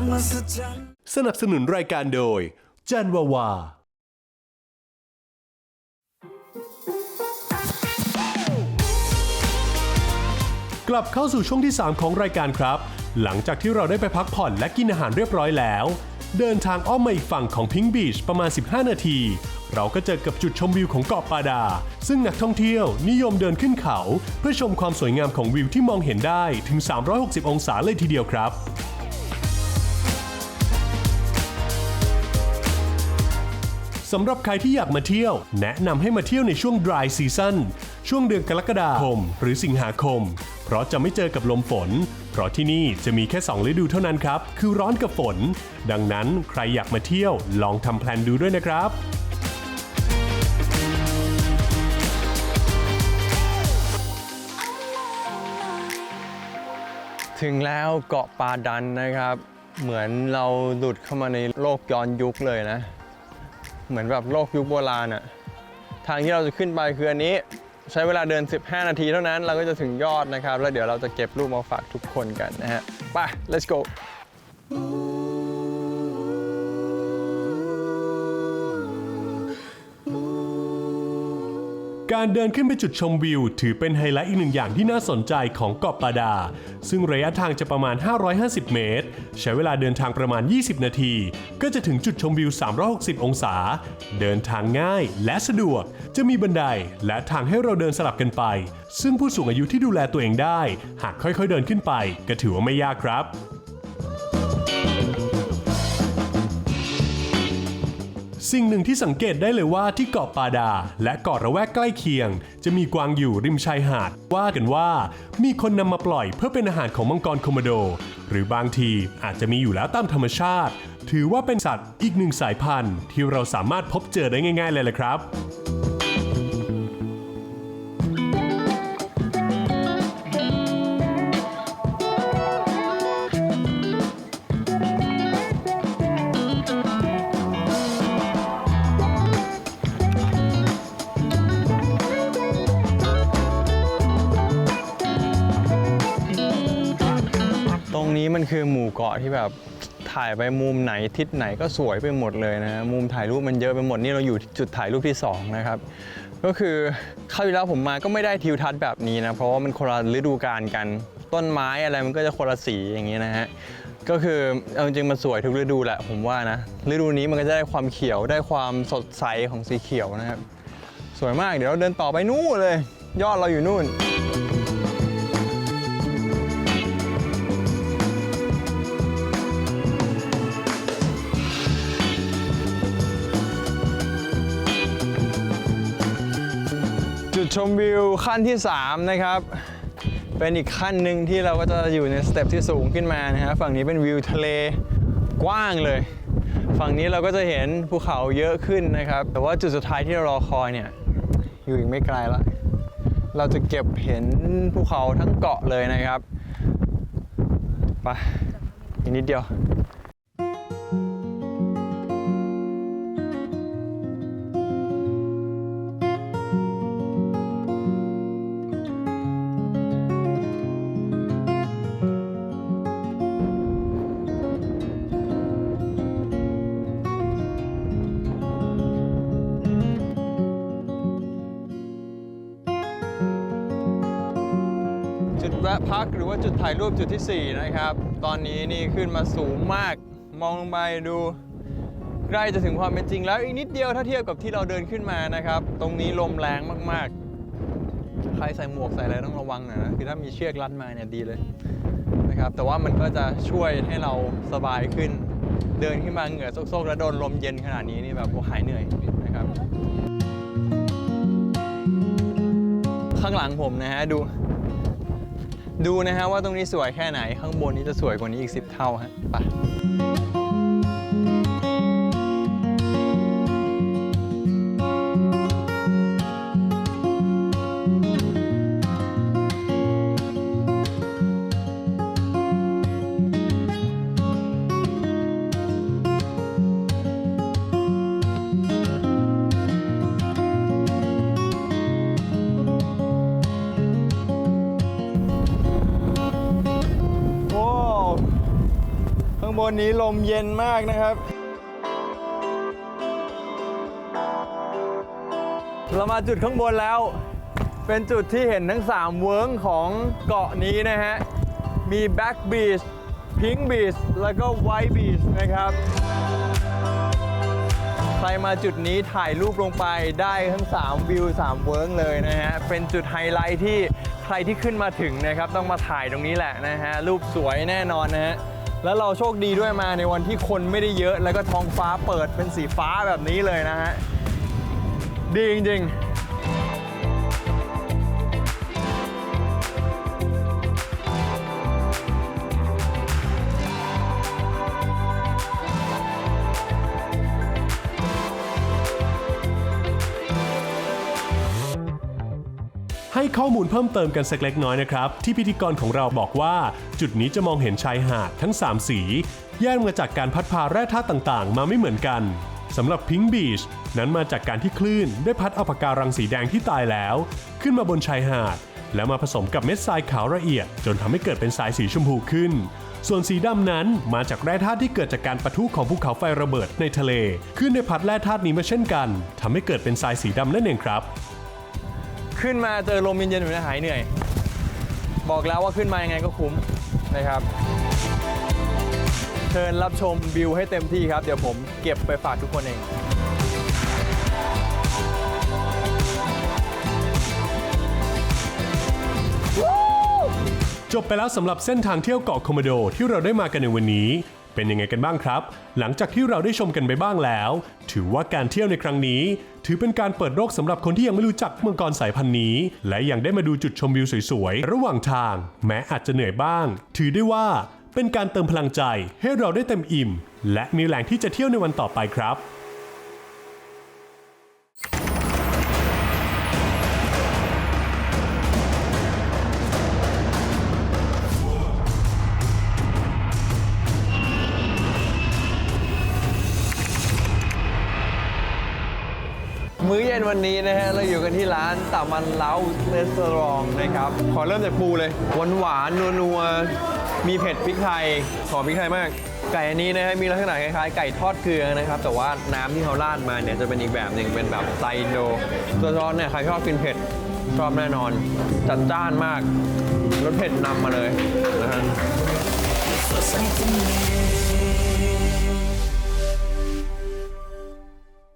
ความมหัศจรรย์ สนับสนุนรายการโดย จันวาวา กลับเข้าสู่ช่วงที่ 3 ของรายการครับ หลังจากที่เราได้ไปพักผ่อนและกินอาหารเรียบร้อยแล้ว เดินทางอ้อมมาอีกฝั่งของพิง k ์บีชประมาณ 15 นาที เราก็เจอกับจุดชมวิวของเกาะปาดา ซึ่งนักท่องเที่ยวนิยมเดินขึ้นเขา เพื่อชมความสวยงามของวิวที่มองเห็นได้ถึง 360 องศาเลยทีเดียวครับ สำหรับใครที่อยากมาเที่ยว แนะนำให้มาเที่ยวในช่วง dry season ช่วงเดือนกรกฎาคม หรือสิงหาคม เพราะจะไม่เจอกับลมฝน เพราะที่นี่จะมีแค่ 2 ฤดูเท่านั้นครับ คือร้อนกับฝน ดังนั้นใครอยากมาเที่ยวลองทำแพลนดูด้วยนะครับถึงแล้วเกาะปาดันนะครับ เหมือนเราหลุดเข้ามาในโลกย้อนยุคเลยนะ เหมือนแบบโลกยุคโบราณอะทางที่เราจะขึ้นไปคืออันนี้ใช้เวลาเดิน 15 นาทีเท่านั้นเราก็จะถึงยอดนะครับ แล้วเดี๋ยวเราจะเก็บรูปมาฝากทุกคนกันนะฮะ ไป let's go การเดินขึ้นไปจุดชมวิว ถือเป็นไฮไลท์อีกหนึ่งอย่างที่น่าสนใจของเกาะปาดา ซึ่งระยะทางจะประมาณ 550 เมตร ใช้เวลาเดินทางประมาณ 20 นาที ก็จะถึงจุดชมวิว 360 องศา เดินทางง่ายและสะดวก จะมีบันไดและทางให้เราเดินสลับกันไป ซึ่งผู้สูงอายุที่ดูแลตัวเองได้ หากค่อยๆเดินขึ้นไป ก็ถือว่าไม่ยากครับ สิ่งหนึ่งที่สังเกตได้เลยว่าที่เกาะปาดา และเกาะระแวกใกล้เคียง จะมีกวางอยู่ริมชายหาด ว่ากันว่ามีคนนำมาปล่อยเพื่อเป็นอาหารของมังกรคโมโด หรือบางทีอาจจะมีอยู่แล้วตามธรรมชาติ ถือว่าเป็นสัตว์อีกหนึ่งสายพันธุ์ ที่เราสามารถพบเจอได้ง่าย ๆ เลยละครับ มันคือหมู่เกาะที่แบบถ่ายไปมุมไหนทิศไหนก็สวยไปหมดเลยนะมุมถ่ายรูปมันเยอะไปหมดนี่เราอยู่จุดถ่ายรูปที่สองนะครับ ก็คือคราวที่แล้วผมมาก็ไม่ได้ทิวทัศน์แบบนี้นะ เพราะว่ามันคนละฤดูกาลกัน ต้นไม้อะไรมันก็จะคนละสีอย่างนี้นะฮะก็คือเอาจริงๆมันสวยทุกฤดูแหละผมว่านะฤดูนี้มันก็จะได้ความเขียวได้ความสดใสของสีเขียวนะครับ สวยมากเดี๋ยวเราเดินต่อไปนู่นเลย ยอดเราอยู่นู่น ชมวิวขั้นที่ 3 นะครับ เป็นอีกขั้นหนึ่งที่เราก็จะอยู่ในสเต็ปที่สูงขึ้นมานะฮะฝั่งนี้เป็นวิวทะเลกว้างเลย ฝั่งนี้เราก็จะเห็นภูเขาเยอะขึ้นนะครับ แต่ว่าจุดสุดท้ายที่เรารอคอยเนี่ยอยู่อีกไม่ไกลละเราจะเก็บเห็นภูเขาทั้งเกาะเลยนะครับไปอีกนิดเดียว แวะพักหรือว่าจุดถ่ายรูปจุดที่ 4 นะครับ ตอนนี้นี่ขึ้นมาสูงมาก มองลงไปดูใกล้จะถึงความเป็นจริงแล้วอีกนิดเดียวถ้าเทียบกับที่เราเดินขึ้นมานะครับ ตรงนี้ลมแรงมากๆ ใครใส่หมวกใส่อะไรต้องระวังหน่อยนะคือถ้ามีเชือกรัดมาเนี่ยดีเลยนะครับแต่ว่ามันก็จะช่วยให้เราสบายขึ้น เดินขึ้นมาเหงื่อโซกๆแล้วโดนลมเย็นขนาดนี้นี่แบบโอ้หายเหนื่อยนะครับ ข้างหลังผมนะฮะดู ดูนะฮะว่าตรงนี้สวยแค่ไหนข้างบนนี้จะสวยกว่านี้อีก 10 เท่าฮะไปางางบนนี้ลมเย็นมากนะครับ เรามาจุดข้างบนแล้ว เป็นจุดที่เห็นทั้ง 3 เวิร์งของเกาะนี้นะฮะ มี Black Beach Pink Beach แล้วก็ White Beach นะครับใครมาจุดนี้ถ่ายรูปลงไปได้ทั้ง 3 วิว 3 เวิร์งเลยนะฮะ เป็นจุดไฮไลท์ที่ใครที่ขึ้นมาถึงนะครับ ต้องมาถ่ายตรงนี้แหละนะฮะ รูปสวยแน่นอนนะฮะ แล้วเราโชคดีด้วยมาในวันที่คนไม่ได้เยอะ แล้วก็ท้องฟ้าเปิดเป็นสีฟ้าแบบนี้เลยนะฮะ ดีจริงๆ ให้ข้อมูลเพิ่มเติมกันสักเล็กน้อยนะครับ ที่พิธีกรของเราบอกว่า จุดนี้จะมองเห็นชายหาดทั้ง 3 สี แยกมาจากการพัดพาแร่ธาตุต่างๆ มาไม่เหมือนกันสำหรับ Pink Beach นั้นมาจากการที่คลื่นได้พัดเอาปะการังสีแดงที่ตายแล้ว ขึ้นมาบนชายหาด แล้วมาผสมกับเม็ดทรายขาวละเอียด จนทำให้เกิดเป็นสายสีชมพูขึ้น ส่วนสีดำนั้นมาจากแร่ธาตุที่เกิดจากการปะทุของภูเขาไฟระเบิดในทะเล ขึ้นในพัดแร่ธาตุนี้มาเช่นกันทำให้เกิดเป็นทรายสีดำนั่นเองครับ ขึ้นมาเจอลมเย็นๆแบบนี้หายเหนื่อย บอกแล้วว่าขึ้นมายังไงก็คุ้มนะครับ เชิญรับชมวิวให้เต็มที่ครับ เดี๋ยวผมเก็บไปฝากทุกคนเองจบไปแล้วสำหรับเส้นทางเที่ยวเกาะคโมโดที่เราได้มากันในวันนี้ เป็นยังไงกันบ้างครับ หลังจากที่เราได้ชมกันไปบ้างแล้ว ถือว่าการเที่ยวในครั้งนี้ ถือเป็นการเปิดโลกสำหรับคนที่ยังไม่รู้จักเมืองกรสายพันธุ์นี้ และยังได้มาดูจุดชมวิวสวยๆ ระหว่างทาง แม้อาจจะเหนื่อยบ้าง ถือได้ว่าเป็นการเติมพลังใจให้เราได้เต็มอิ่ม และมีแรงที่จะเที่ยวในวันต่อไปครับ มื้อเย็นวันนี้นะฮะเราอยู่กันที่ร้านตามันเล้าเรสอร์ทนะครับ ขอเริ่มจากปูเลยหวานหวานนัวนัวๆมีเผ็ดพริกไทยหอมพริกไทยมาก ไก่อันนี้นะฮะมีลักษณะคล้ายๆ ไก่ทอดเกลือนะครับ แต่ว่าน้ำที่เขาราดมาเนี่ยจะเป็นอีกแบบหนึ่งเป็นแบบสไตล์อินโดตัวซอสเนี่ยใครชอบกินเผ็ดชอบแน่นอน จัดจ้านมากรสเผ็ดนำมาเลยนะฮะ For something new